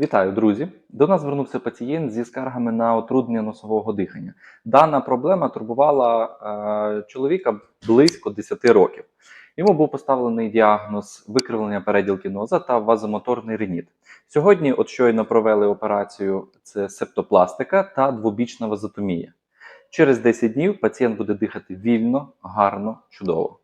Вітаю, друзі! До нас звернувся пацієнт зі скаргами на отруднення носового дихання. Дана проблема турбувала е, чоловіка близько 10 років. Йому був поставлений діагноз викривлення переділки носа та вазомоторний реніт. Сьогодні, от щойно провели операцію, це септопластика та двобічна вазотомія. Через 10 днів пацієнт буде дихати вільно, гарно, чудово.